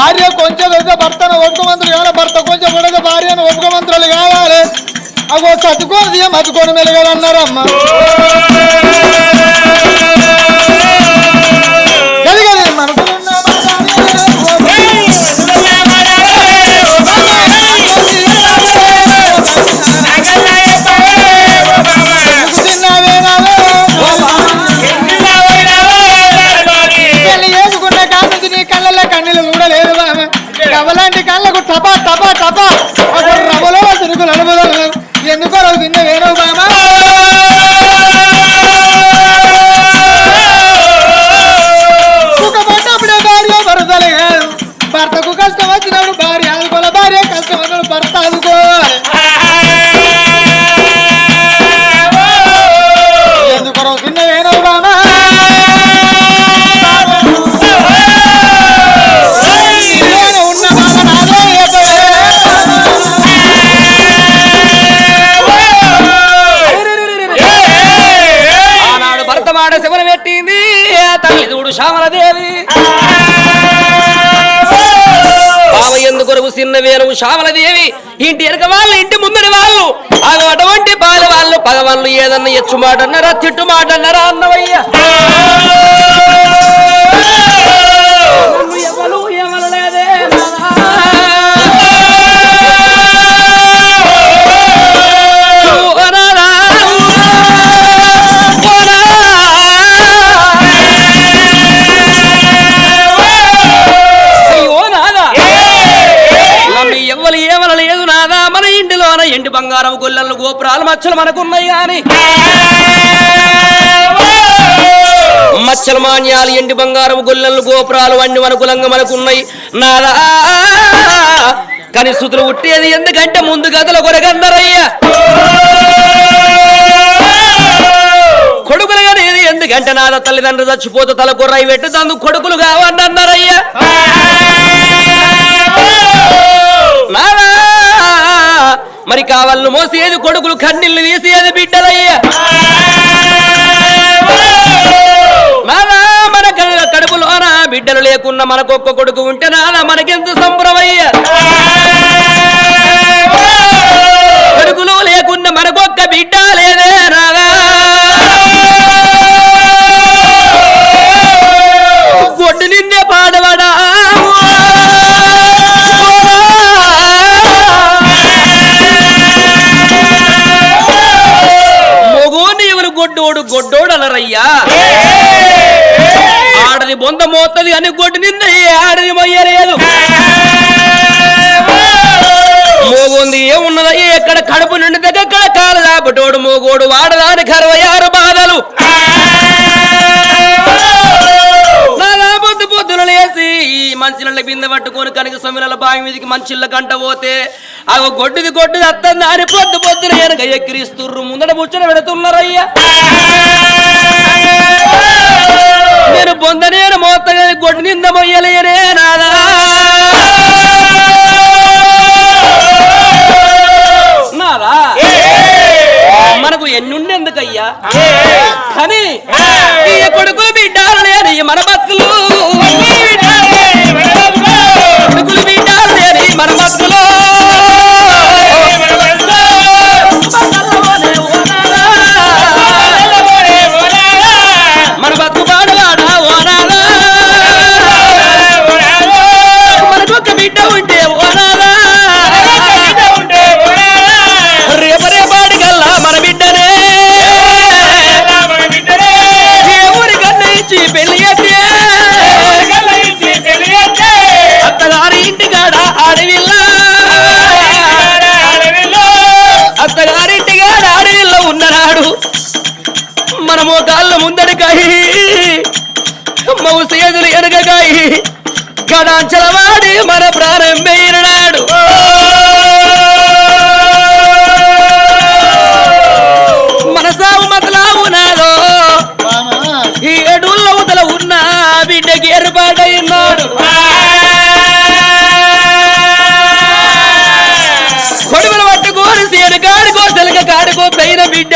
భార్య కొంచెం అయితే భర్తను ఒప్పుకోమంత్రులు కావాలి భర్త కొంచెం పడితే భార్యను ఒప్పుకోమంత్రులు కావాలి. అగో చదువుకోది మతుకోని మెలగాలన్నారమ్మా. 打吧，打吧，打吧。చిన్న వేరు ఇంటి ఎరక వాళ్ళు ఇంటి ముందరి వాళ్ళు. అటువంటి బాల వాళ్ళు పగవాళ్ళు ఏదన్నా ఎచ్చు మాట అన్నారా తిట్టు మాట అన్నారా అన్నవయ్యా? మచ్చలు మనకున్నాయి గాని. మచ్చల మాన్యాలు ఎండి బంగారం గొల్లలు గోపురాలు అన్ని అనుకూలంగా మనకున్నాయి. నాదా. కానీ సుతులు ఉట్టేది ఎందుకంటే ముందు గదుల కొరగందరయ్యా కొడుకులు కానీ ఎందుకంటే నాద తల్లిదండ్రులు చచ్చిపోతే తల కొర్రాయి పెట్టి దాని కొడుకులు కావని మరి కావాలను మోసేది కొడుకులు కన్నీళ్ళు వేసేది బిడ్డలయ్యా? నాదా మన కడుపులోన? బిడ్డలు లేకున్నా మనకొక్క కొడుకు ఉంటే నాన్న మనకెంత సంబరమయ్యా? గొడ్డోడు గొడ్డోడు అనరయ్యా ఆడది బొంద మోతది అని గొడ్డు నింద ఆడది మొయ్యలేదు. మోగుంది ఏమున్నదయ్యా ఎక్కడ కడుపు నుండి దగ్గర కాలు దాపటోడు మోగోడు వాడదాని అరవై ఆరు బాధలు నాలా పొద్దు పొద్దున లేసి ఈ మంచిళ్ళ బిందె పట్టుకొని కనుక సమిల బావి మీదకి మంచిళ్ళ కంట పోతే ఆ గొడ్డుది గొడ్డుది అత్తంది అని పొద్దు పొద్దున వెనక ఎక్కిరిస్తుర్రు. ముందట ముచ్చట పెడుతున్నారయ్యా నేను బొందనేను మోత్తగా గొడ్డు నింద మొయ్యలేనే నాదా. నాదా? మనకు ఎన్నుండి ఎందుకయ్యా కానీ ఈ కొడుకులు బిడ్డాలు లేని మన బతుకులు గడాంచలవాడి మన ప్రాణం వేయినాడు మన సాగు మతలావు నాదో ఈ ఏడుళ్ళ ఉన్న బిడ్డకి ఏర్పాటైనాడు. కొడుకులు పట్టుకోని కాడుకో సెలక కాడుకో పైన బిడ్డ.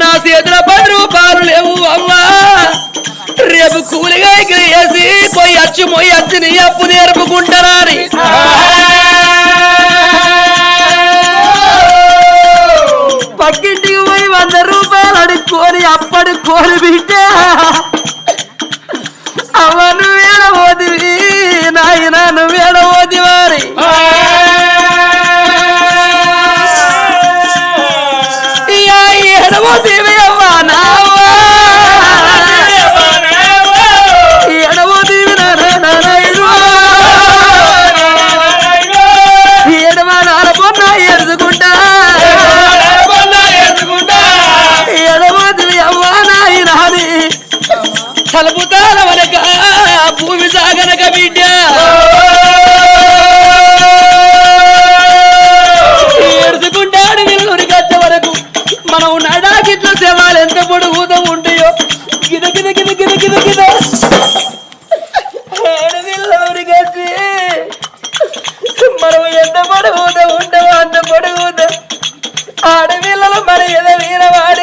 నా చేతిలో పది రూపాయలు లేవు అమ్మా. రేపు కూలిగా ఇక్కడ పోయి అచ్చి పోయి అచ్చి నీ అప్పు నేర్పుకుంటారా అని పక్కింటికి పోయి వంద రూపాయలు అడుక్కొని అప్పటి కోరి బిడ్డ. అమ్మ నువ్వేడబోదివి నాయన నువ్వేడబోదివారి నావో దేవి అమ్మ నావో ఎడవో దేవి నారాయణ ఎడవ నారబొన్న తలుపుతాల వెనక భూమి సాగనక బిడ్డ படையத வீரவாடி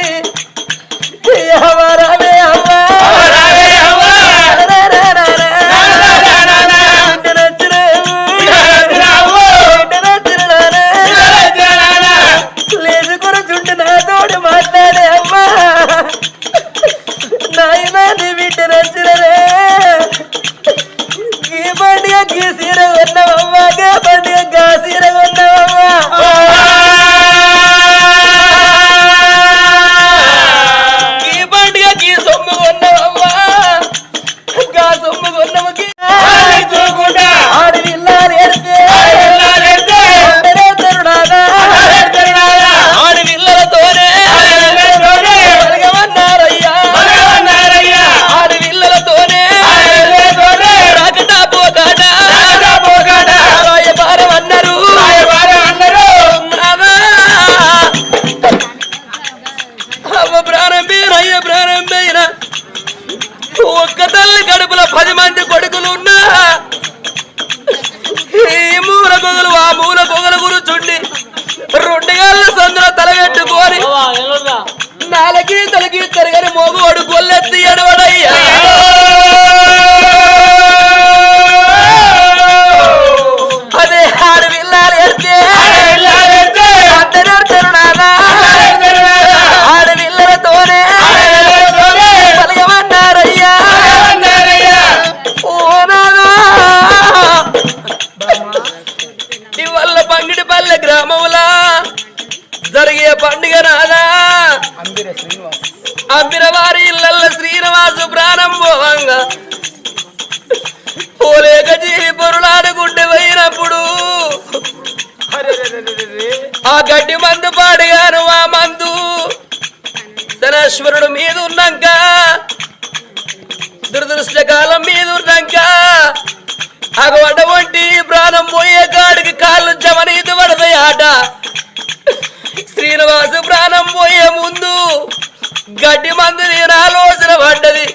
ముందు నేను ఆలోచన పడ్డది.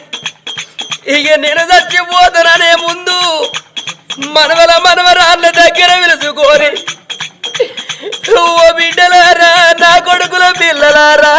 ఇక నేను చచ్చిపోతున్నానే ముందు మనవల మనవరాళ్ళ దగ్గర పిలుచుకొని ఓ బిడ్డలారా నా కొడుకుల పిల్లలారా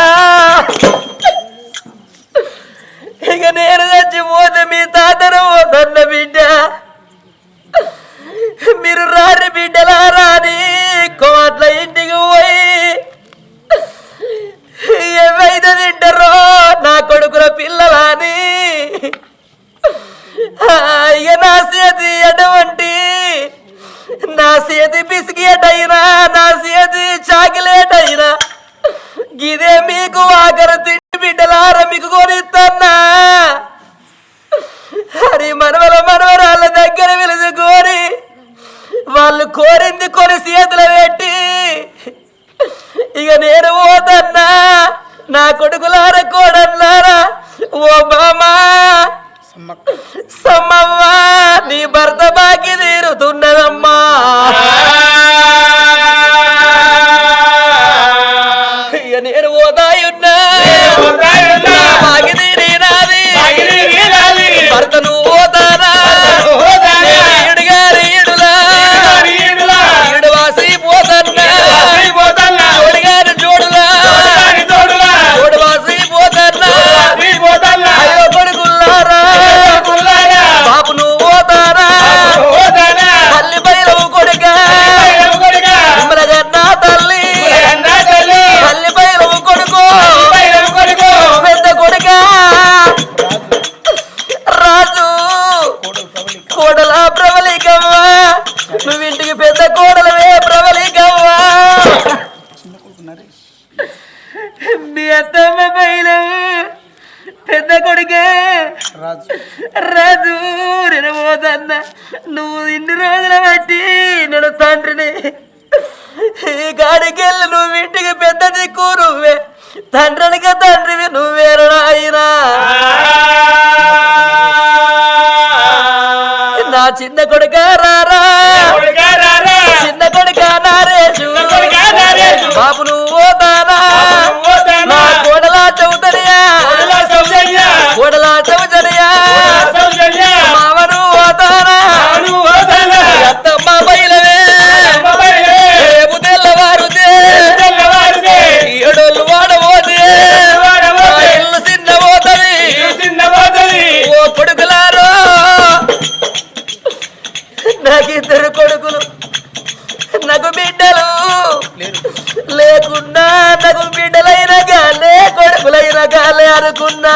కోరింది కొని సీతలు పెట్టి. ఇక నేను పోతన్నా. నా కొడుకులారా కోడన్నారా ఓ బామా సమ్మవ్వా నీ భర్త చిన్న కొడుక రారా? పడాలి అనుకున్నా.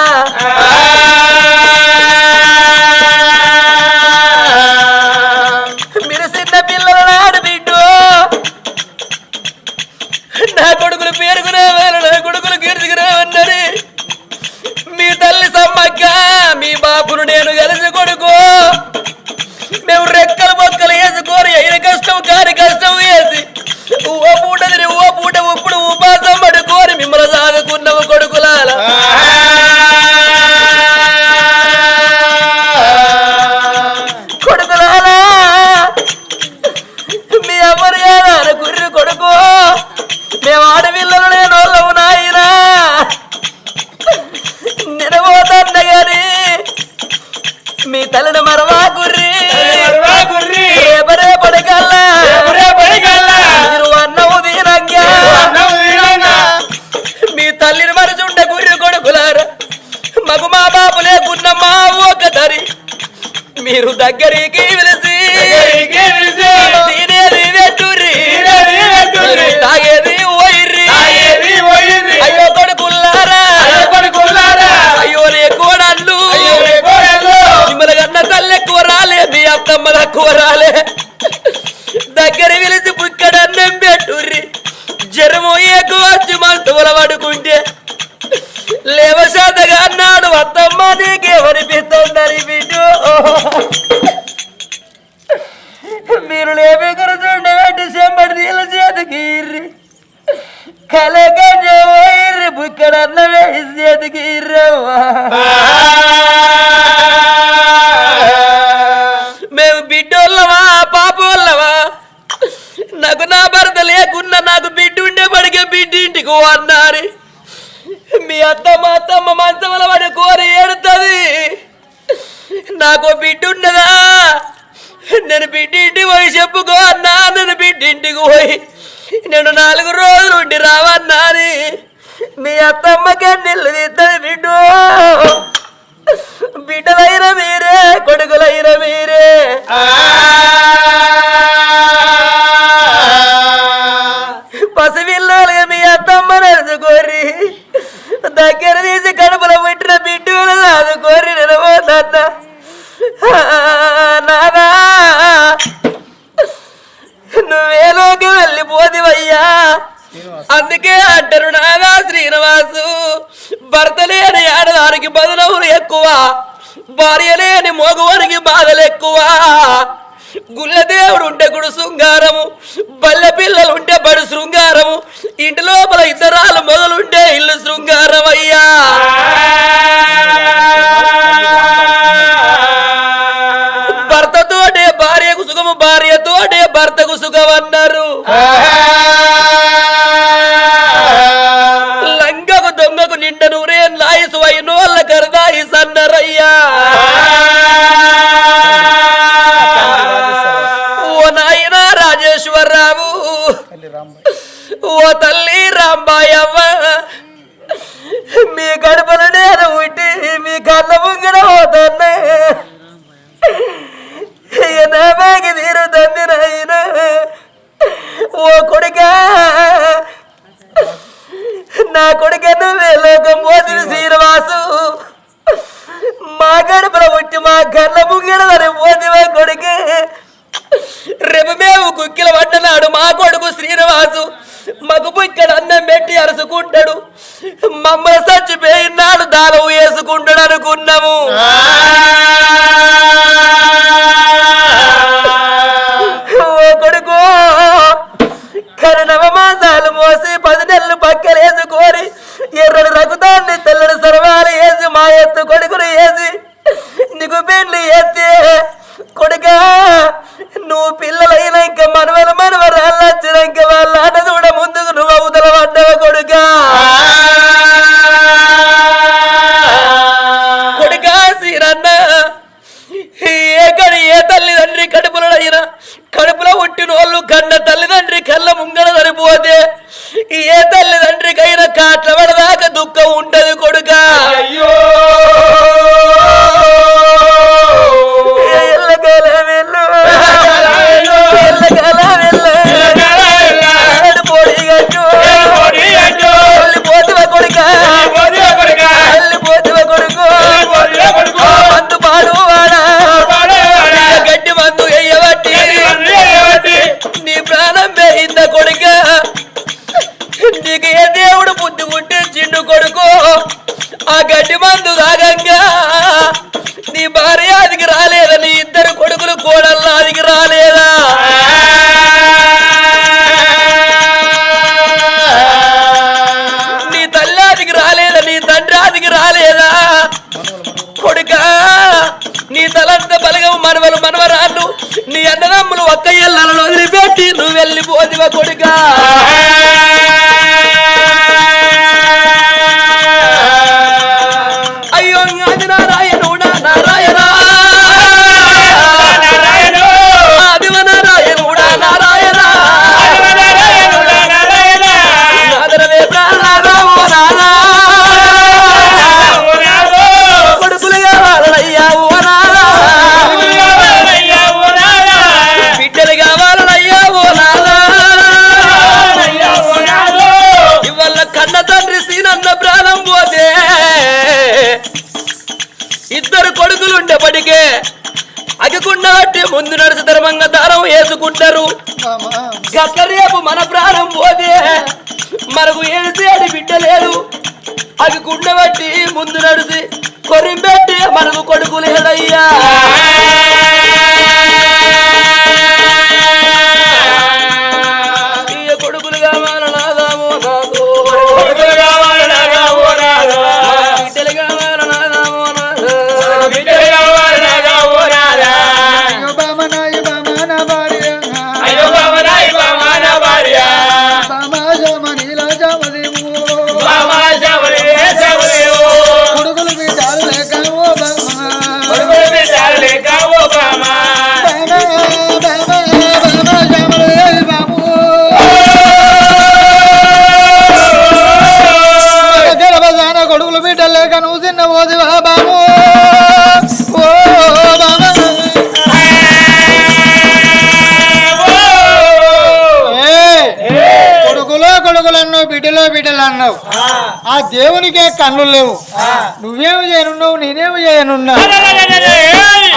మీరు లేపెగురుతుండే డిసెంబర్ నీల చేతికి ఇర్రి. కలగజోయిర్రి బుక్కడ వేసి చేతికి ఇర్రవ్వా మేము బిడ్డోళ్ళవా పాపోళ్ళవా నాకు నా భర్త లేకున్నా నాకు బిడ్డు ఉండే పడిగే బిడ్డ ఇంటికి అన్నారు. మీ అత్త మా అత్తమ్మ మంచమల పడి కోరి ఏడుతుంది. నాకు బిడ్డు ఉండదా ఒప్పుకో అన్నా నేను బిడ్డ ఇంటికి పోయి నేను నాలుగు రోజులు ఉండి రావన్నా మీ అత్తమ్మకే నిల్లు తీస్తుంది బిడ్డు బిడ్డలైన మీరే కొడుకులైన మీరే. పెట్టి అరుసుకుంటాడు మమ్మల్ని చచ్చిపోయినాడు దానం వేసుకుంటాడు అనుకున్నాము. అనుకుంటారు వేసుకుంటారు గట్ల రేపు మన ప్రాణం పోతే మనకు ఏడిసేడి అది బిడ్డలేదు అది గుండెబట్టి ముందు నడిచి కొరింపెట్టి మనకు కొడుకు బిడ్డలు లేక నువ్వు చిన్న ఓదివా బాము అన్నావు బిడ్డలో బిడ్డలు అన్నావు. ఆ. దేవునికే కన్నులు లేవు. నువ్వేమి చేయనున్నావు నేనేమి చేయనున్నా?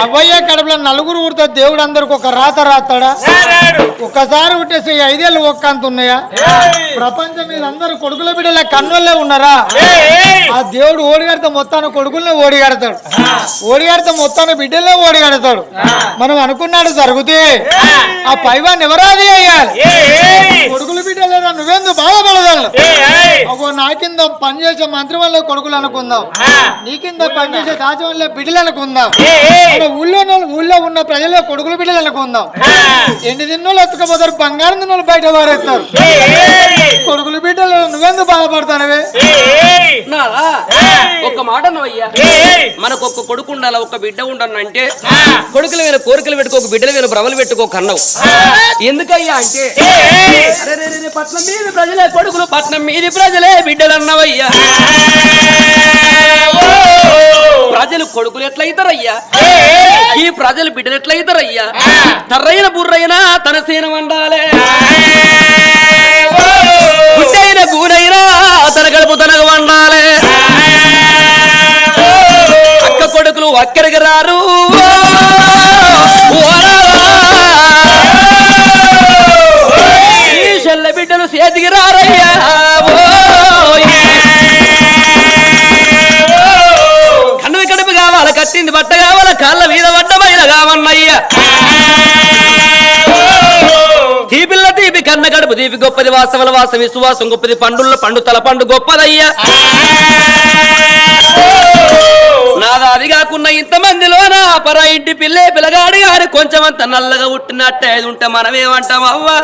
అవ్వయ్య కడుపులో నలుగురు ఊరితే దేవుడు అందరికి ఒక రాత రాస్తాడా? ఒక్కసారి పుట్టేసి ఐదేళ్ళు ఒక్క అంత ఉన్నాయా ప్రపంచం మీద అందరు కొడుకుల బిడ్డల కన్నులే ఉన్నారా? ఆ దేవుడు ఓడిగడితే మొత్తాన్ని కొడుకులనే ఓడిగడతాడు. ఓడిగడితే మొత్తాన్ని బిడ్డలే ఓడిగడతాడు. మనం అనుకున్నాడు జరిగితే. ఆ పైవాన్ని ఎవరాది అయ్యాలి కొడుకులు బిడ్డలేదా నువ్వెందుకు బాధపడదాను ఒక నా కింద పనిచేసే మంత్రి వల్ల కొడుకులు అనుకుందాం. నీ కింద పనిచేసే దాచి వల్ల బిడ్డలు అనుకుందాం. ఊళ్ళో ఊళ్ళో ఉన్న ప్రజల కొడుకులు బిడ్డలు అనుకుందాం ఎన్ని దిన్నోళ్ళు ఎత్తుకపోతారు? బంగారం దిన్నోళ్ళు బయట వారేస్తారు కొడుకులు బిడ్డలు నువ్వెందుకు బాధపడతానవే? ఒక మాట అన్నవయ్యా. మనకు ఒక్క కొడుకు ఉండాలి ఒక బిడ్డ ఉండాలి అంటే కొడుకుల మీద కోరికలు పెట్టుకో ఒక బిడ్డల మీద భ్రమలు పెట్టుకో కన్నావు. ఎందుకయ్యా అంటే పట్నం మీద ప్రజలే కొడుకులు పట్నం మీది ప్రజలే బిడ్డలు అన్నవయ్యా. కొడుకులు ఎట్లయితారయ్యా? ఈ ప్రజలు బిడ్డలు ఎట్లయితారయ్యా? తర్రైన బుర్రైనా తన సేన వండాలే. గుడ్డైన గూనైనా తన గడుపు తనకు వండాలే. అక్క కొడుకులు అక్కడికి రారు. కట్టింది బట్ట కావాల? కాళ్ళ మీద పడ్డమైన కావన్నయ్యా తీపిల్ల తీపి కన్న గడుపు తీపి గొప్పది వాసవల వాసం విశ్వాసం గొప్పది పండుల్ల పండు తల పండు గొప్పదయ్యా. నాదాది కాకున్న కాకుండా ఇంతమందిలో నా పరా ఇంటి పిల్లే పిల్లగాడి గారు కొంచెం అంత నల్లగా పుట్టినట్టే ఉంటే మనమేమంటాం అవ్వా?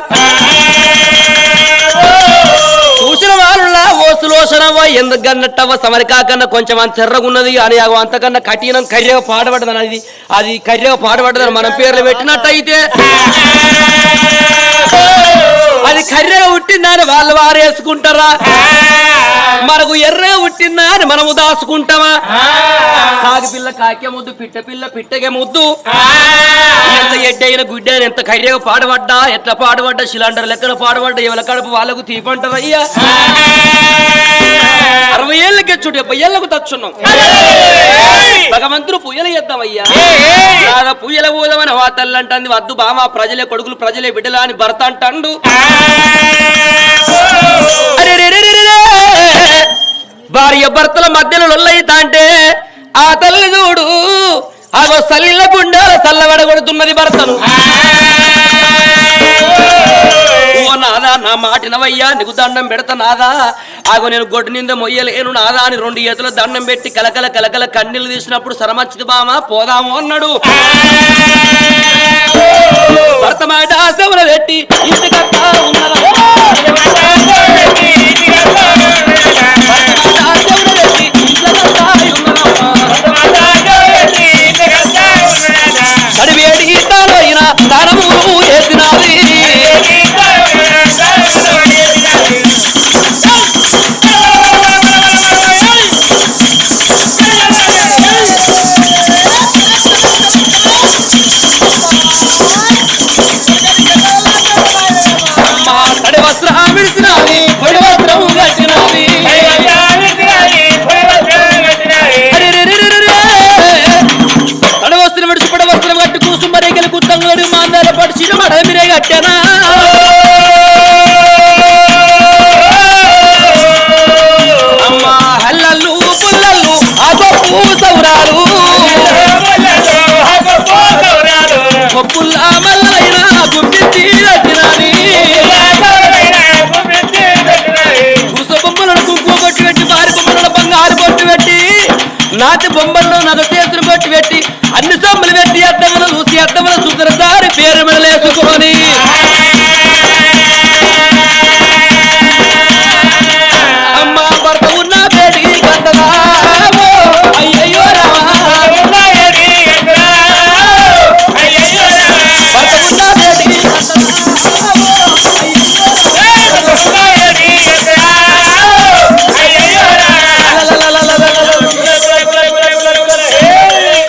ఓసులోసనవ్వ ఎందుకన్నట్టవ సమరికాకన్నా కొంచెం అంత ఎర్రగున్నది అని అంతకన్నా కఠినం కర్రెగా పాడబడ్డదని అది. అది కర్రెగా పాడబడ్డదని మనం పేర్లు పెట్టినట్టయితే. అది కర్రెగా పుట్టిందా అని వాళ్ళు వారు వేసుకుంటారా మనకు ఎర్రగా పుట్టిందా అని మనము దాచుకుంటామా? కాకి పిల్ల కాకే ముద్దు పిట్ట పిల్ల పిట్టగే ముద్దు. ఎంత ఎడ్డైన గుడ్డ అయిన ఎంత కర్రెగా పాడబడ్డా ఎట్లా పాడబడ్డా సిలిండర్ లెక్కన పాడబడ్డా ఎవరి కడుపు వాళ్ళకు తీపంటారయ్యా అరవై ఏళ్ళకి చూడు డెబ్బై ఏళ్ళకు తచ్చున్నాం భగవంతుడు పూయలు చేద్దామయ్యా. రాధ పూయల పోదామని వా తల్లి అంటుంది వద్దు బామ ప్రజలే కొడుకులు ప్రజలే బిడ్డలా అని భర్త అంటాండు! భార్య భర్తల మధ్యలో లొల్లయితా అంటే ఆ తల్లి చూడు ఆగో సల్లిల గుండాల చల్లబడగొడుతున్నది భర్తను. నా మాటినవయ్యా నీకు దండం పెడతా నాదా? ఆగో నేను గొడ్డు నింద మొయ్యలేను నాదా అని రెండు చేతుల దండం పెట్టి కలకల కలకల కన్నీళ్ళు తీసినప్పుడు సరమచ్చిది బామా పోదాము అన్నాడు. పెట్టి ఉన్నదా?